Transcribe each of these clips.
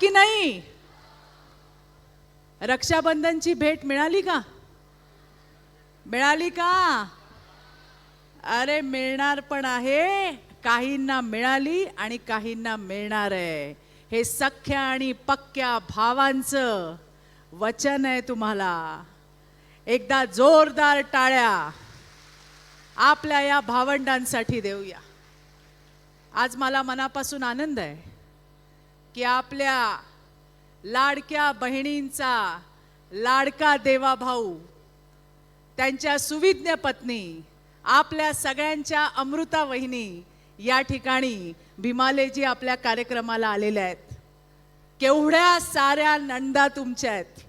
की नाही? रक्षाबंधनची भेट मिळाली का? मिळाली का? अरे मिळणार पण आहे. काहींना मिळाली आणि काहींना मिळणार आहे. हे सख्या आणि पक्क्या भावांचं वचन आहे तुम्हाला. एकदा जोरदार टाळ्या आपल्या या भावंडांसाठी देऊया. आज मला मनापासून आनंद आहे. की आपल्या लाडक्या बहिणींचा लाडका देवा भाऊ त्यांच्या सुविज्ञ पत्नी आपल्या सगळ्यांच्या अमृता वहिनी या ठिकाणी भीमालेजी आपल्या कार्यक्रमाला आलेल्या आहेत. केवढ्या साऱ्या नंदा तुमच्या आहेत.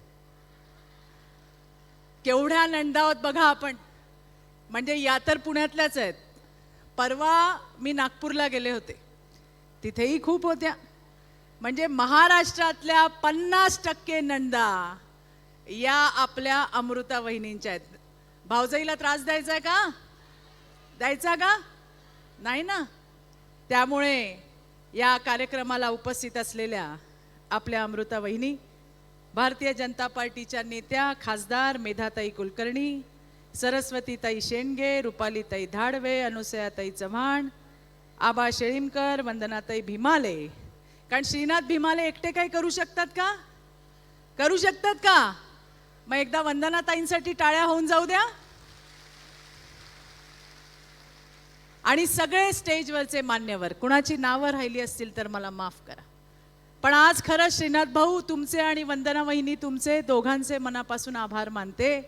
केवढ्या नंदावत बघा आपण. म्हणजे या तर पुण्यातल्याच आहेत. परवा मी नागपूरला गेले होते. तिथेही खूप होत्या. म्हणजे महाराष्ट्रातल्या पन्नास टक्के नंदा या आपल्या अमृता वहिनींच्या आहेत. भाऊजाईला त्रास द्यायचा आहे का? द्यायचा का? नाही ना? त्यामुळे या कार्यक्रमाला उपस्थित असलेल्या आपल्या अमृता वहिनी भारतीय जनता पार्टीच्या नेत्या खासदार मेधाताई कुलकर्णी सरस्वतीताई शेंडगे रुपालीताई धाडवे अनुसयाताई चव्हाण आबा शेळीमकर वंदनाताई भीमाले कारण श्रीनाथ भीमाले एकटे काही करू शकतात का? करू शकतात का? मग एकदा वंदनाताईंसाठी टाळ्या होऊन जाऊ द्या. आणि सगळे स्टेजवरचे मान्यवर कुणाची नावं राहिली असतील तर मला माफ करा. पण आज खरंच श्रीनाथ भाऊ तुमचे आणि वंदना वहिनी तुमचे दोघांचे मनापासून आभार मानते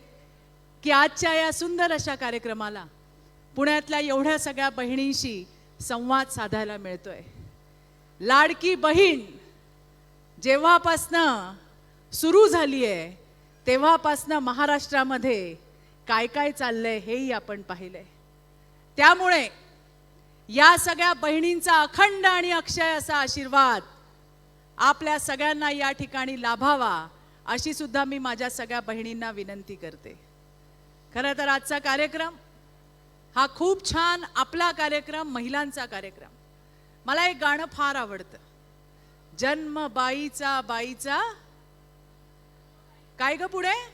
की आजच्या या सुंदर अशा कार्यक्रमाला पुण्यातल्या एवढ्या सगळ्या बहिणींशी संवाद साधायला मिळतोय. लाडकी बहीण जेव्हापासनं सुरू झाली आहे तेव्हापासनं महाराष्ट्रामध्ये काय काय चाललंय हेही आपण पाहिलंय. त्यामुळे या सगळ्या बहिणींचा अखंड आणि अक्षय असा आशीर्वाद आपल्या सगळ्यांना या ठिकाणी लाभावा अशी सुद्धा मी माझ्या सगळ्या बहिणींना विनंती करते. खरं तर आजचा कार्यक्रम हा खूप छान आपला कार्यक्रम महिलांचा कार्यक्रम. मला एक गाणं फार आवडतं. जन्म बाईचा बाईचा. काय ग पुढे?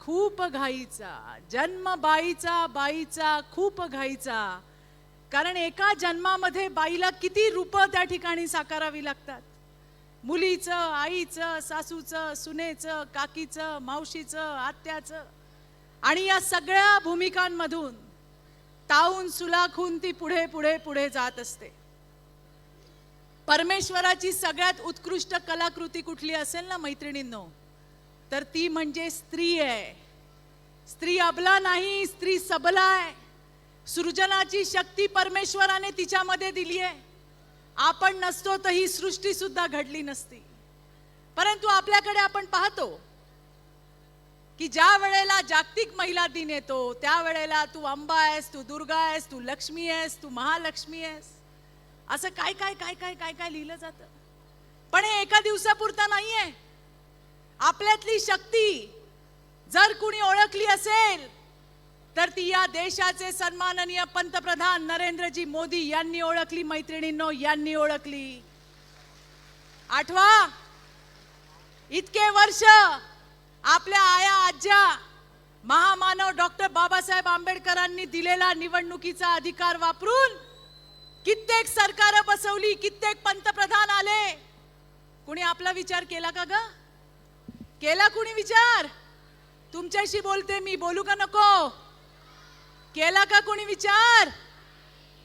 खूप घाईचा. जन्म बाईचा बाईचा खूप घाईचा. कारण एका जन्मामध्ये बाईला किती रूप त्या ठिकाणी साकारावी लागतात. मुलीचं आईचं सासूचं सुनेचं काकीचं मावशीचं आत्याचं. आणि या सगळ्या भूमिकांमधून ताऊन सुलाखून ती पुढे पुढे पुढे जात असते. परमेश्वराची सगळ्यात उत्कृष्ट कलाकृती कुठली असेल ना मैत्रिणींनो? तर ती म्हणजे स्त्री आहे. स्त्री अबला नाही स्त्री सबला आहे. सृजनाची शक्ती परमेश्वराने तिच्यामध्ये दिली आहे. आपण नसतो तर ही सृष्टी सुद्धा घडली नसती. परंतु आपल्याकडे आपण पाहतो की ज्या वेळेला जागतिक महिला दिन येतो त्यावेळेला तू अंबा आहेस तू दुर्गा आहेस तू लक्ष्मी आहेस तू महालक्ष्मी आहेस. असं काय काय काय काय काय काय लिहिलं जातं? पण हे एका दिवसापुरता नाहीये. आपल्यातली शक्ती जर कुणी ओळखली असेल तर ती या देशाचे सन्माननीय पंतप्रधान नरेंद्रजी मोदी यांनी ओळखली मैत्रिणींनो यांनी ओळखली. आठवा इतके वर्ष आपल्या आया आज्या महामानव डॉक्टर बाबासाहेब आंबेडकरांनी दिलेला निवडणुकीचा अधिकार वापरून कित्येक सरकार बसवली कित्येक पंतप्रधान आले. कुणी आपला विचार केला का ग? केला कुणी विचार? तुमच्याशी बोलते मी बोलू का नको? केला का कुणी विचार?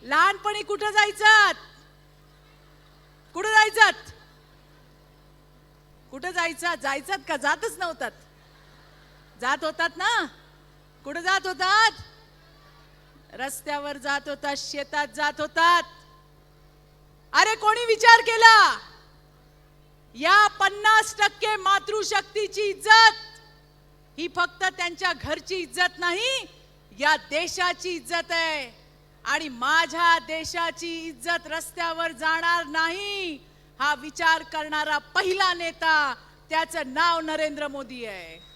लहानपणी कुठं जायचात? कुठं जायचात? कुठं जायचा जायचात का? जातच नव्हतात. जात होतात ना? कुठं जात होतात? रस्त्यावर जात होतात शेतात जात होतात. अरे कोणी विचार केला? या पन्नास टक्के मातृशक्तीची इज्जत. ही फक्त त्यांच्या घरची इज्जत नाही या देशाची इज्जत आहे. आणि माझ्या देशाची इज्जत रस्त्यावर जाणार नाही हा विचार करणारा पहिला नेता त्याचं नाव नरेंद्र मोदी आहे.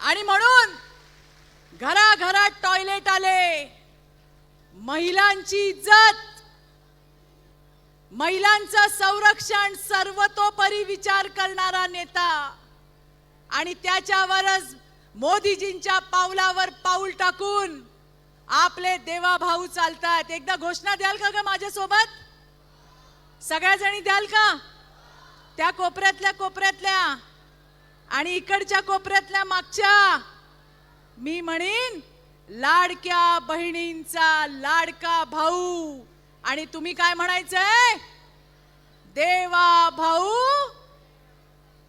आणि म्हणून घराघरात टॉयलेट आले. महिलांची इज्जत. महिलांचं संरक्षण सर्वतोपरी विचार करणारा नेता. आणि त्याच्यावरच मोदीजींच्या पावलावर पाऊल टाकून आपले देवाभाऊ चालतात. एकदा घोषणा द्याल का ग माझ्यासोबत? सगळ्या जणी द्याल का? त्या कोपऱ्यातल्या कोपऱ्यातल्या. आणि इकडच्या कोपऱ्यातल्या मागच्या मी म्हणीन लाडक्या बहिणींचा लाडका भाऊ. आणि तुम्ही काय म्हणायचंय? देवा भाऊ.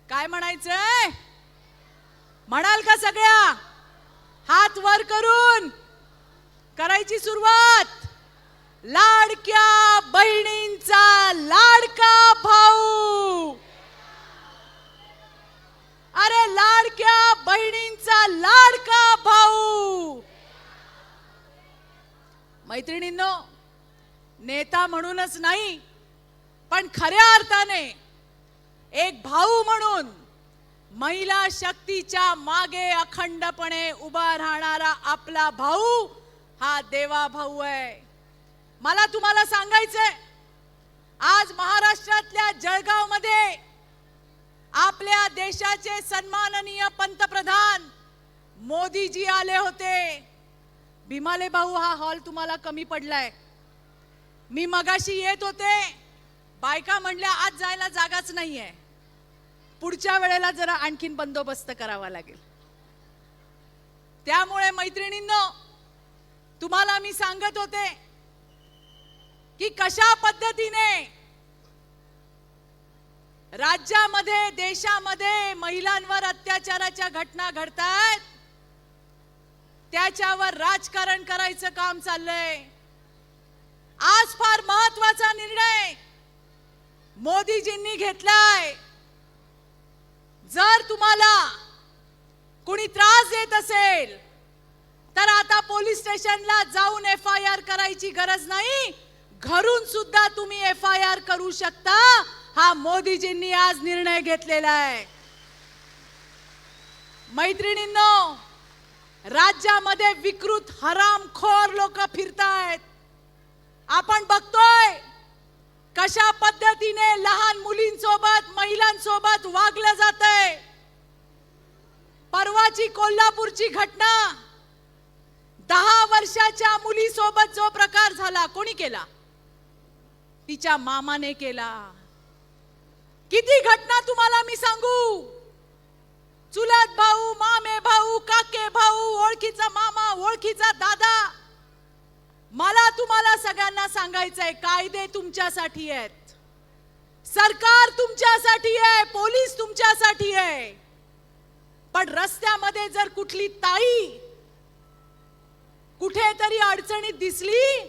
काय म्हणायचंय? म्हणाल का सगळ्या? हात वर करून करायची सुरुवात. लाडक्या बहिणींचा लाडका भाऊ. अरे लाडक्या बहिणींचा लाडका भाऊ. मैत्रिणींनो नेता म्हणूनच नाही पण खऱ्या अर्थाने एक भाऊ म्हणून महिला शक्तीच्या मागे अखंडपणे उभा राहणारा आपला भाऊ हा देवा भाऊ आहे. मला तुम्हाला सांगायचंय आज महाराष्ट्रातल्या जळगावमध्ये आपल्या देशाचे सन्माननीय पंतप्रधान मोदीजी आले होते. भीमाले भाऊ हा हॉल तुम्हाला कमी पडलाय. मी मगाशी येत होते. बायका म्हणल्या आज जायला जागाच नाहीये. पुढच्या वेळेला जरा आणखीन बंदोबस्त करावा लागेल. त्यामुळे मैत्रिणींनो तुम्हाला मी सांगत होते की कशा पद्धतीने राज्यामध्ये देशामध्ये महिलांवर अत्याचाराच्या घटना घडतात त्याच्यावर राजकारण करायचं काम चाललंय. आज फार महत्त्वाचा निर्णय मोदीजींनी घेतलाय. जर तुम्हाला कुणी त्रास देत असेल तर आता पोलीस स्टेशनला जाऊन एफ आय आर करायची गरज नाही. घरून सुद्धा तुम्ही एफ आय आर करू शकता. हा मोदीजींनी आज निर्णय घेतलेला आहे. मैत्रिणींनो राज्यामध्ये विकृत हरामखोर लोक फिरतायत. आपण बघतोय कशा पद्धतीने लहान मुलींसोबत महिलांसोबत वागलं जात आहे परवाची कोल्हापूरची घटना दहा वर्षाच्या मुलीसोबत जो प्रकार झाला कोणी केला? तिच्या मामाने केला. किती घटना तुम्हाला मी सांगू? चुलत भाऊ मामे भाऊ काके भाऊ ओळखीचा मामा ओळखीचा दादा. मला तुम्हाला सगळ्यांना सांगायचंय कायदे तुमच्यासाठी आहेत. सरकार तुमच्यासाठी आहे पोलीस तुमच्यासाठी आहे. पण रस्त्यामध्ये जर कुठली ताई कुठेतरी अडचणीत दिसली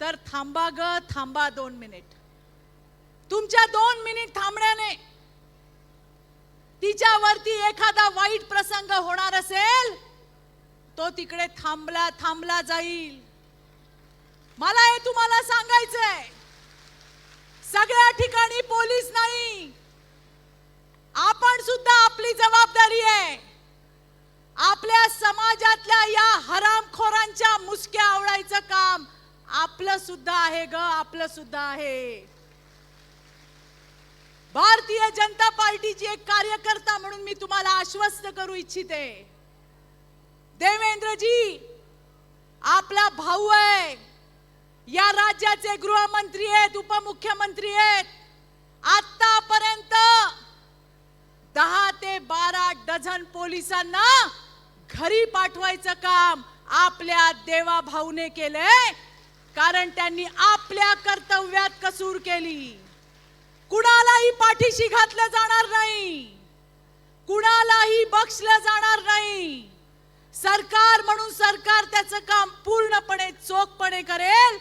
तर थांबा ग थांबा दोन मिनिट. तुमच्या दोन मिनिट थांबण्याने तिच्यावरती एखादा वाईट प्रसंग होणार असेल तो तिकडे थांबला थांबला जाईल. मला हे तुम्हाला सांगायचंय. सगळ्या ठिकाणी पोलीस नाही. आपण सुद्धा आपली जबाबदारी आहे. आपल्या समाजातल्या या हरामखोरांच्या मुसक्या आवडायचं काम आपलं सुद्धा आहे ग आपलं सुद्धा आहे. भारतीय जनता पार्टीची एक कार्यकर्ता म्हणून मी तुम्हाला आश्वस्त करू इच्छिते. देवेंद्रजी आपला भाऊ आहे. या राज्याचे गृहमंत्री आहेत उपमुख्यमंत्री आहेत. आतापर्यंत दहा ते बारा डझन पोलिसांना घरी पाठवायचं काम आपल्या देवा भाऊने केलंय कारण त्यांनी आपल्या कर्तव्यात कसूर केली. कुणालाही पाठीशी घातलं जाणार नाही. कुणालाही बक्षलं जाणार नाही. सरकार म्हणून सरकार त्याचं काम पूर्णपणे चोखपणे करेल.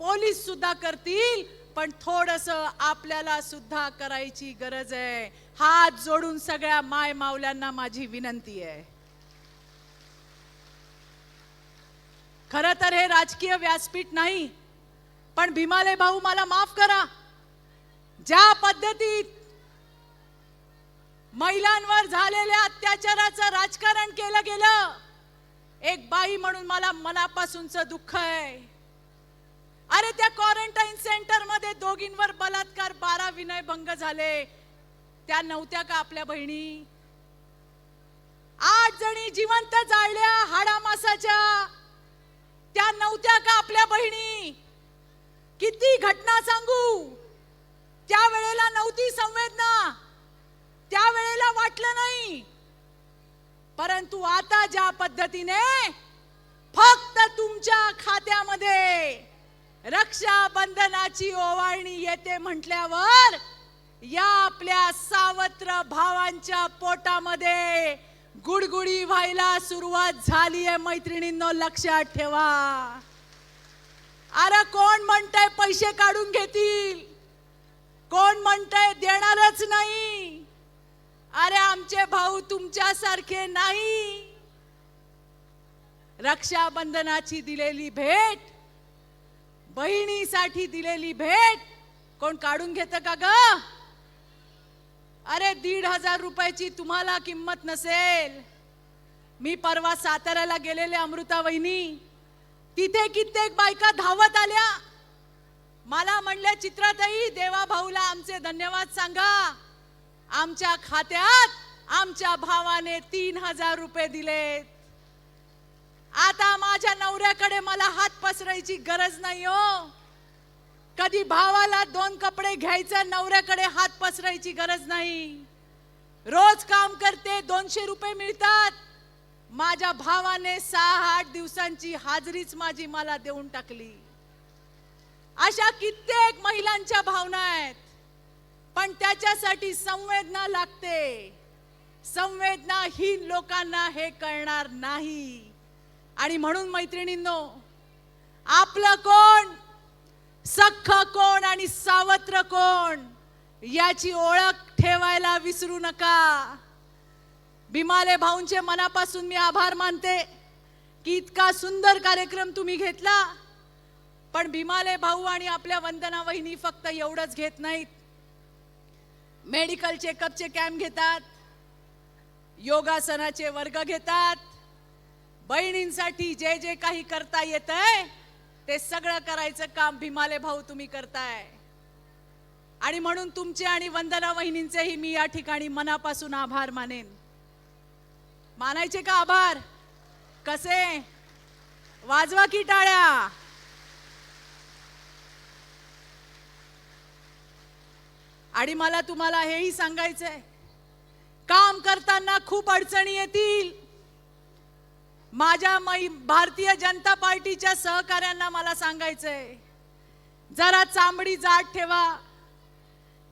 पोलीस सुद्धा करतील पण थोडस आपल्याला सुद्धा करायची गरज आहे. हात जोडून सगळ्या माय मावल्यांना माझी विनंती आहे. खर तर हे राजकीय व्यासपीठ नाही पण भीमाले भाऊ मला माफ करा. ज्या पद्धतीत महिलांवर झालेल्या अत्याचाराचं राजकारण केलं गेलं एक बाई म्हणून मला मनापासूनच दुःख आहे. अरे त्या क्वारंटाईन सेंटरमध्ये दोघींवर बलात्कार बारा विनयभंग झाले. त्या नव्हत्या का आपल्या बहिणी? आठ जणी जिवंत जाळल्या हाडामासाच्या. त्या नव्हत्या का आपल्या बहिणी? किती घटना सांगू? त्या वेळेला नव्हती संवेदना त्या वेळेला वाटलं नाही. परंतु आता ज्या पद्धतीने फक्त तुमच्या खात्यामध्ये रक्षाबंधनाची ओवाळणी येते म्हटल्यावर या आपल्या सावत्र भावांच्या पोटामध्ये गुडगुडी व्हायला सुरुवात झाली आहे मैत्रिणींनो लक्षात ठेवा. अरे कोण म्हणतंय पैसे काढून घेतील? कोण म्हणतंय देणारच नाही. अरे आमचे भाऊ तुमच्यासारखे नाही. रक्षाबंधनाची दिलेली भेट बहिणीसाठी दिलेली भेट कोण काढून घेत का ग? अरे दीड हजार रुपयाची तुम्हाला किंमत नसेल. मी परवा साताऱ्याला गेलेले अमृता वहिनी तिथे कित्येक बायका धावत आल्या. मला म्हणले चित्रातही देवा भाऊला आमचे धन्यवाद सांगा. आमच्या खात्यात आमच्या भावाने तीन हजार रुपये दिलेत. आता माझ्या नवऱ्याकडे मला हात पसरायची गरज नाही हो. कधी भावाला दोन कपडे घ्यायचं नवऱ्याकडे हात पसरायची गरज नाही. रोज काम करते दोनशे रुपये मिळतात. माझ्या भावाने सहा आठ दिवसांची हाजरीच माझी मला देऊन टाकली. अशा कित्येक महिलांच्या भावना आहेत. पण त्याच्यासाठी संवेदना लागते. संवेदनाहीन लोकांना हे कळणार नाही. आणि म्हणून मैत्रिणींनो आपलं कोण? सख्ख कोण आणि सावत्र कोण? याची ओळख ठेवायला विसरू नका. भीमाले भाऊंचे मनापासून मी आभार मानते की इतका सुंदर कार्यक्रम तुम्ही घेतला. पण भीमाले भाऊ आणि आपल्या वंदना वहिनी फक्त एवढंच घेत नाहीत. मेडिकल चेकअपचे कॅम्प घेतात योगासनाचे वर्ग घेतात. बहिणींसाठी जे जे काही करता येत आहे ते सगळं करायचं काम भीमाले भाऊ तुम्ही करताय. आणि म्हणून तुमचे आणि वंदना वहिनींचेही मी या ठिकाणी मनापासून आभार मानेन. मानायचे का आभार? कसे? वाजवा की टाळ्या. आणि मला तुम्हाला हेही सांगायचंय. काम करताना खूप अडचणी येतील. माझ्या मै भारतीय जनता पार्टीच्या सहकाऱ्यांना मला सांगायचंय. जरा चांबडी जाट ठेवा.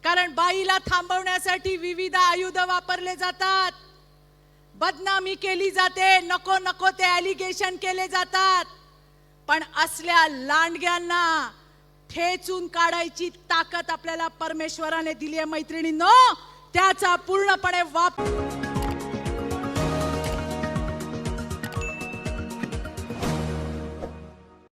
कारण बाईला थांबवण्यासाठी विविध आयुध वापरले जातात. बदनामी केली जाते नको नको ते ॲलिगेशन केले जातात. पण असल्या लांडग्यांना ठेचून काढायची ताकद आपल्याला परमेश्वराने दिली आहे मैत्रिणींनो. त्याचा पूर्णपणे वापर